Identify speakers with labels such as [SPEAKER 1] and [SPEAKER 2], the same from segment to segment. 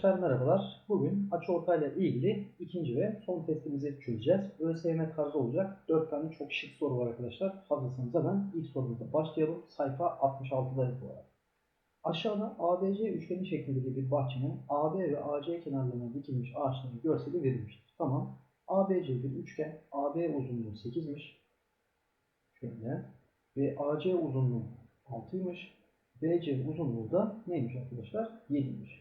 [SPEAKER 1] Arkadaşlar merhabalar. Bugün açıortayla ilgili ikinci ve son testimizi çözeceğiz. ÖSYM tarzı olacak. 4 tane çok şık soru var arkadaşlar. Hazırsanız hemen ilk sorumuza başlayalım. Sayfa 66'dayız bu arada. Aşağıda ABC üçgeni şeklindeki bir bahçenin AB ve AC kenarlarına dikilmiş ağaçların görseli verilmiştir. Tamam. ABC bir üçgen. AB uzunluğu 8'miş. Şöyle. Ve AC uzunluğu 6'ymış. BC uzunluğu da neymiş arkadaşlar? 7'ymiş.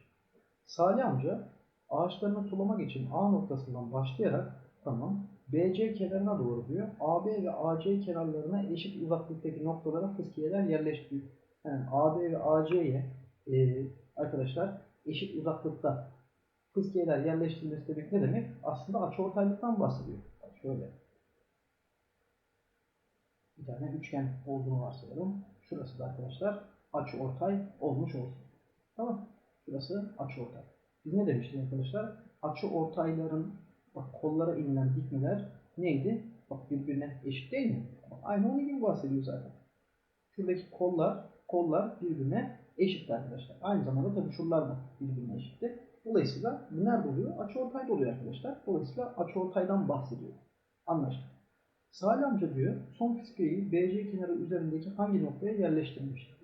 [SPEAKER 1] Salih amca ağaçlarını sulamak için A noktasından başlayarak tamam BC kenarına doğru diyor. AB ve AC kenarlarına eşit uzaklıktaki noktalara fıskiyeler yerleştiriyor. Yani AB ve AC'ye e, arkadaşlar eşit uzaklıkta fıskiyeler yerleştirilmesi demek ne demek? Aslında açıortaylıktan bahsediyor. Şöyle. Bir tane üçgen olduğunu varsayalım. Şurası da arkadaşlar açıortay olmuş olsun. Tamam. Şurası açıortay. Biz ne demiştik arkadaşlar? Açıortayların bak kollara inilen dikmeler neydi? Bak birbirine eşit değil mi? Aynı onun gibi bahsediyor zaten. Şuradaki kollar kollar birbirine eşit arkadaşlar. Aynı zamanda tabii şuralar da birbirine eşitti. Dolayısıyla bu nerede oluyor? Açıortayda oluyor arkadaşlar. Dolayısıyla açıortaydan bahsediyor. Anlaştık. Salih amca diyor son fiskiyeyi BC kenarı üzerindeki hangi noktaya yerleştirmiştir.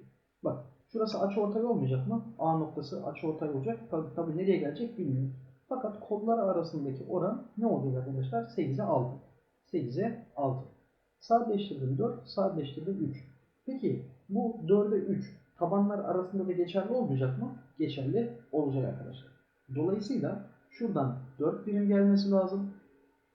[SPEAKER 1] Bak şurası açıortay olmayacak mı? A noktası açıortay olacak. Tabii, tabii nereye gelecek bilmiyorum. Fakat kollar arasındaki oran ne oluyor arkadaşlar? 8'e 6. 8'e 6. Sadeleştirdim 4, sadeleştirdim 3. Peki bu 4'e 3 tabanlar arasında da geçerli olmayacak mı? Geçerli olacak arkadaşlar. Dolayısıyla şuradan 4 birim gelmesi lazım.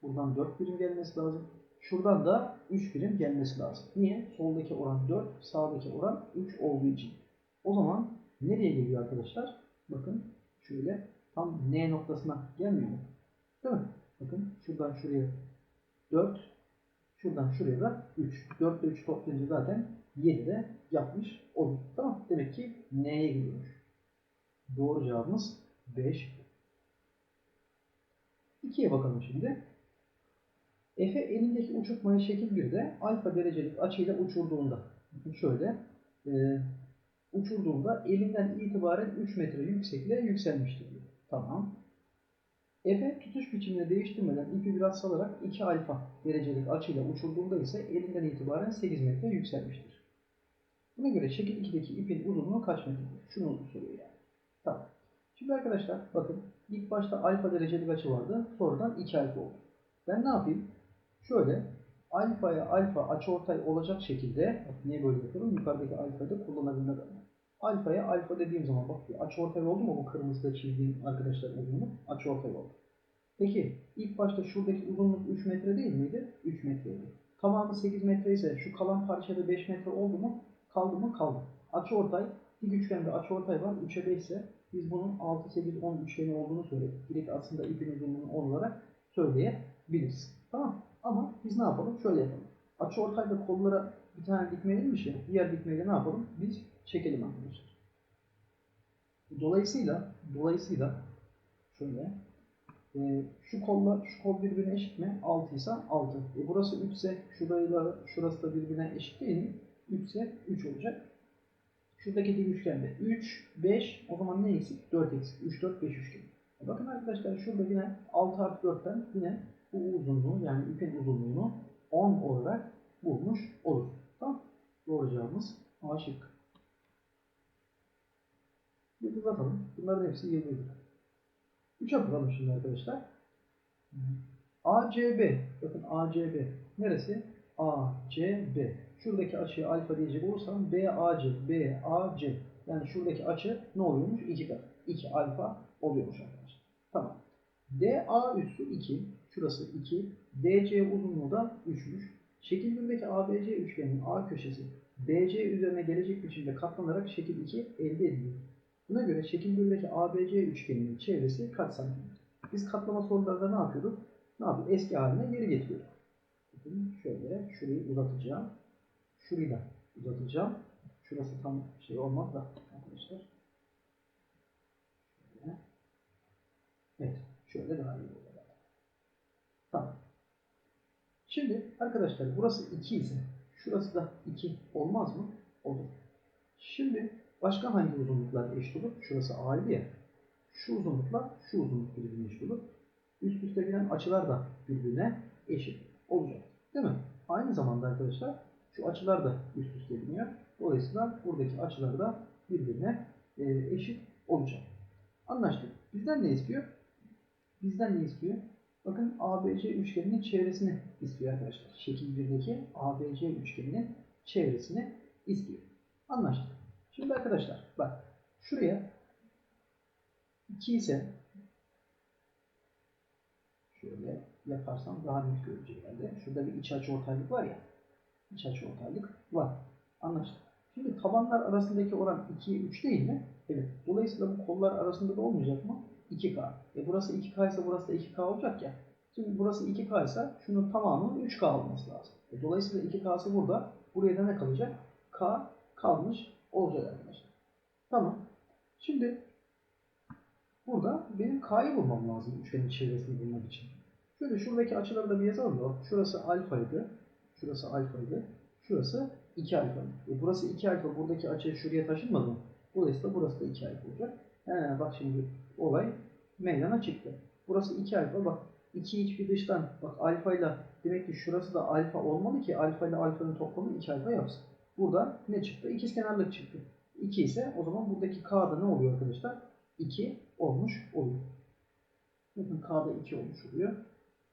[SPEAKER 1] Buradan 4 birim gelmesi lazım. Şuradan da 3 birim gelmesi lazım. Niye? Soldaki oran 4, sağdaki oran 3 olduğu için. O zaman nereye geliyor arkadaşlar? Bakın şöyle tam N noktasına gelmiyor mu? Değil mi? Bakın şuradan şuraya 4, şuradan şuraya da 3. 4 ile 3 toplayınca zaten 7 de yapmış olur. Tamam. Demek ki N'ye gidiyormuş. Doğru cevabımız 5. 2'ye bakalım şimdi. Efe elindeki uçurtmayı şekil 1'de alfa derecelik açıyla uçurduğunda şöyle e, uçurduğunda elinden itibaren 3 metre yüksekliğe yükselmiştir diyor. Tamam. Efe tutuş biçimini değiştirmeden ipi biraz salarak 2 alfa derecelik açıyla uçurduğunda ise elinden itibaren 8 metre yükselmiştir. Buna göre şekil 2'deki ipin uzunluğu kaç metredir? Şunu soruyor yani. Tamam. Şimdi arkadaşlar bakın ilk başta alfa derecelik açı vardı. Sonradan 2 alfa oldu. Ben ne yapayım? Şöyle alfaya alfa açıortay olacak şekilde niye böyle yapıyorum? Yukarıdaki alfayı da kullanabilmek adına. Alfaya alfa dediğim zaman bak açıortay oldu mu bu kırmızıda çizdiğim arkadaşlar uzunluk açıortay oldu. Peki ilk başta şuradaki uzunluk 3 metre değil miydi? 3 metreydi. Tamamı 8 metre ise şu kalan parçada 5 metre oldu mu? Kaldı mı? Kaldı. Açıortay dik üçgende açıortay var 3'e 5 ise biz bunun 6, 8, 10 üçgeni olduğunu söyledik. Direkt aslında ipin uzunluğunu 10 olarak söyleyebiliriz. Tamam Ama biz ne yapalım? Şöyle yapalım. Açıortayda kollara bir tane dikme verilmiş ya. Diğer dikmeyle ne yapalım? Biz çekelim arkadaşlar. Dolayısıyla dolayısıyla şöyle e, şu kolla şu kol birbirine eşit mi? 6 ise 6. E burası 3 ise şurayla şurası da birbirine eşit değil mi? 3 ise 3 olacak. Şuradaki dik üçgende 3, 5 o zaman ne eksik? 4 eksik. 3, 4, 5 üçgen. E bakın arkadaşlar şurada yine 6 artı 4'ten yine bu uzunluğu yani ipin uzunluğunu 10 olarak bulmuş olur. Tamam. Doğru cevabımız A şıkkı. Yıldızlatalım. Bunların hepsi yıldızlı. 3'e bakalım şimdi arkadaşlar. ACB. Bakın ACB. Neresi? ACB. Şuradaki açıya alfa diyecek olursam BAC. BAC. Yani şuradaki açı ne oluyormuş? 2 kat. 2 alfa oluyormuş arkadaşlar. Tamam. DA üssü 2. Şurası 2. DC uzunluğu da 3'müş. Şekil 1'deki ABC üçgenin A köşesi BC üzerine gelecek biçimde katlanarak şekil 2 elde ediliyor. Buna göre şekil 1'deki ABC üçgeninin çevresi kaç santimetre? Biz katlama sorularda ne yapıyorduk? Ne yapıyorduk? Eski haline geri getiriyorduk. Bakın şöyle şurayı uzatacağım. Şurayı da uzatacağım. Şurası tam şey olmaz da arkadaşlar. Şöyle. Evet. Şöyle daha iyi olur. Tamam. Şimdi arkadaşlar burası 2 ise şurası da 2 olmaz mı? Olur. Şimdi başka hangi uzunluklar eşit olur? Şurası A'ydı ya. şu uzunlukla şu uzunluk birbirine eşit olur. Üst üste gelen açılar da birbirine eşit olacak. Değil mi? Aynı zamanda arkadaşlar şu açılar da üst üste biniyor. Dolayısıyla buradaki açılar da birbirine e, eşit olacak. Anlaştık. Bizden ne istiyor? Bizden ne istiyor? Bakın ABC üçgeninin çevresini istiyor arkadaşlar. Şekil 1'deki ABC üçgeninin çevresini istiyor. Anlaştık. Şimdi arkadaşlar bak şuraya 2 ise şöyle yaparsam daha net göreceğiz herhalde. Şurada bir iç açı ortaylık var ya. İç açı ortaylık var. Anlaştık. Şimdi tabanlar arasındaki oran 2'ye 3 değil mi? Evet. Dolayısıyla bu kollar arasında da olmayacak mı? 2K. E burası 2K ise burası da 2K olacak ya. Şimdi burası 2K ise şunun tamamının 3K olması lazım. E dolayısıyla 2K'sı burada. Buraya da ne kalacak? K kalmış olacak arkadaşlar. Tamam. Şimdi burada benim K'yı bulmam lazım üçgenin çevresini bulmak için. Şöyle şuradaki açıları da bir yazalım da. Şurası alfaydı. Şurası alfaydı. Şurası 2 alfa. E burası 2 alfa. Buradaki açı şuraya taşınmadı mı? Dolayısıyla burası da 2 alfa olacak. He, bak şimdi olay meydana çıktı. Burası 2 alfa. Bak 2 iç bir dıştan. Bak alfa ile demek ki şurası da alfa olmalı ki alfa ile alfanın toplamı 2 alfa yapsın. Burada ne çıktı? İkizkenarlık çıktı. 2 ise o zaman buradaki K'da ne oluyor arkadaşlar? 2 olmuş oluyor. Bakın K'da 2 olmuş oluyor.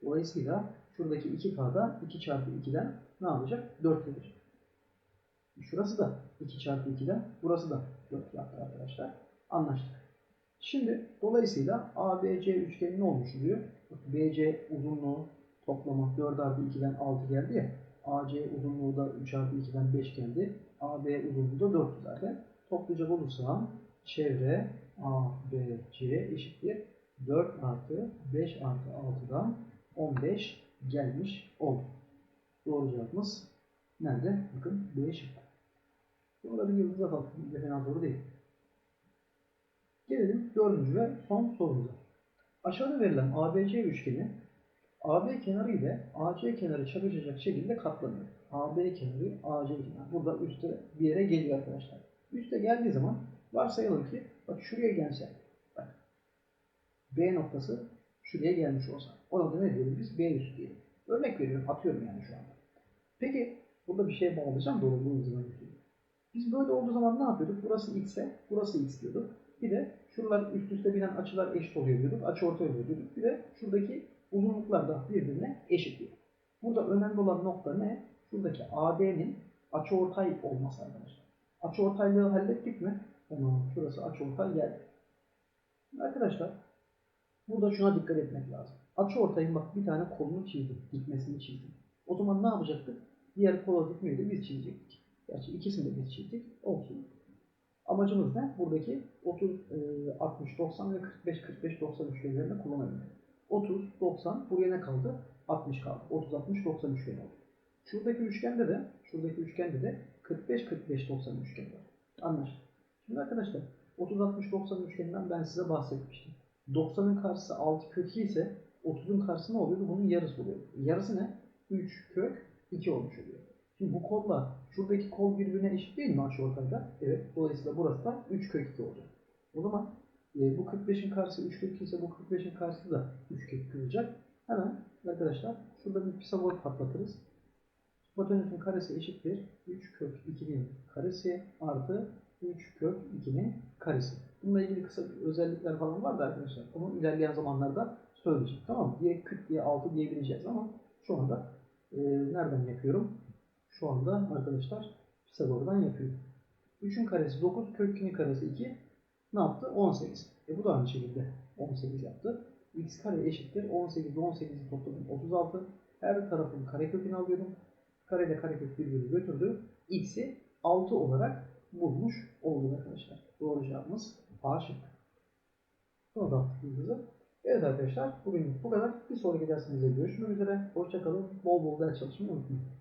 [SPEAKER 1] Dolayısıyla şuradaki 2K'da 2 çarpı 2'den ne yapacak? 4 gelir. Şurası da 2 çarpı 2'den, burası da 4 yaptı arkadaşlar. Anlaştık. Şimdi dolayısıyla ABC üçgeni ne olmuş oluyor? BC uzunluğu toplama 4 artı 2'den 6 geldi ya. AC uzunluğu da 3 artı 2'den 5 geldi. AB uzunluğu da 4 zaten. Toplayacak olursam çevre ABC eşittir 4 artı 5 artı 6'dan 15 gelmiş oldu. Doğru cevabımız nerede? Bakın B şıkkı. Burada bir yıldız atalım. Bir fena soru değil. Dördüncü ve son sorumuza. Aşağıda verilen ABC üçgeni AB kenarı ile AC kenarı çakışacak şekilde katlanıyor. AB kenarı, AC kenarı. Burada üstte bir yere geliyor arkadaşlar. Üste geldiği zaman varsayalım ki bak şuraya gelse bak B noktası şuraya gelmiş olsa. Ona da ne diyoruz biz? B üstü diyelim. Örnek veriyorum, atıyorum yani şu anda. Peki burada bir şey bağlayacağım doğruluğun zaman Biz böyle olduğu zaman ne yapıyorduk? Burası x ise burası x diyorduk. Bir de şuralar üst üste binen açılar eşit oluyor diyorduk. Açı ortay oluyor diyorduk. Bir de şuradaki uzunluklar da birbirine eşit diyor. Burada önemli olan nokta ne? Şuradaki AB'nin açı ortay olması arkadaşlar. Açı ortaylığı hallettik mi? Tamam. Şurası açı ortay geldi. Arkadaşlar burada şuna dikkat etmek lazım. Açı ortayın bak bir tane kolunu çizdim. Dikmesini çizdim. O zaman ne yapacaktık? Diğer kola dikmeyi de biz çizecektik. Gerçi ikisini de biz çizdik. Olsun. Amacımız ne? Buradaki 30, 60, 90 ve 45, 45, 90 üçgenlerini kullanabilmek. 30, 90, buraya ne kaldı? 60 kaldı. 30, 60, 90 üçgen oldu. Şuradaki üçgende de, şuradaki üçgende de 45, 45, 90 üçgen var. Anlaştık. Şimdi arkadaşlar 30, 60, 90 üçgeninden ben size bahsetmiştim. 90'ın karşısı 6 kök 2 ise 30'un karşısı ne oluyordu? Bunun yarısı oluyor. Yarısı ne? 3 kök 2 olmuş oluyor. Şimdi bu kolla şuradaki kol birbirine eşit değil mi aşağı ortada? Evet. Dolayısıyla burası da 3 kök 2 olacak. O zaman e, bu 45'in karşısı 3 kök 2 ise bu 45'in karşısı da 3 kök 2 olacak. Hemen arkadaşlar şurada bir Pisagor patlatırız. Hipotenüsün karesi eşittir. 3 kök 2'nin karesi artı 3 kök 2'nin karesi. Bununla ilgili kısa özellikler falan var da arkadaşlar. Onu ilerleyen zamanlarda söyleyeceğim. Tamam mı? Diye 40 diye 6 diyebileceğiz ama şu anda e, nereden yapıyorum? Şu anda arkadaşlar Pisagor'dan yapıyorum. 3'ün karesi 9, kök 2'nin karesi 2. Ne yaptı? 18. E bu da aynı şekilde 18 yaptı. x kare eşittir. 18 ile 18'i topladım 36. Her tarafın karekökünü alıyorum. Kare ile karekök birbirini götürdü. x'i 6 olarak bulmuş olduk arkadaşlar. Doğru cevabımız A şıkkı. Bunu da attık yıldızı. Evet arkadaşlar bugün bu kadar. Bir sonraki dersimizde görüşmek üzere. Hoşçakalın. Bol bol ders çalışmayı unutmayın.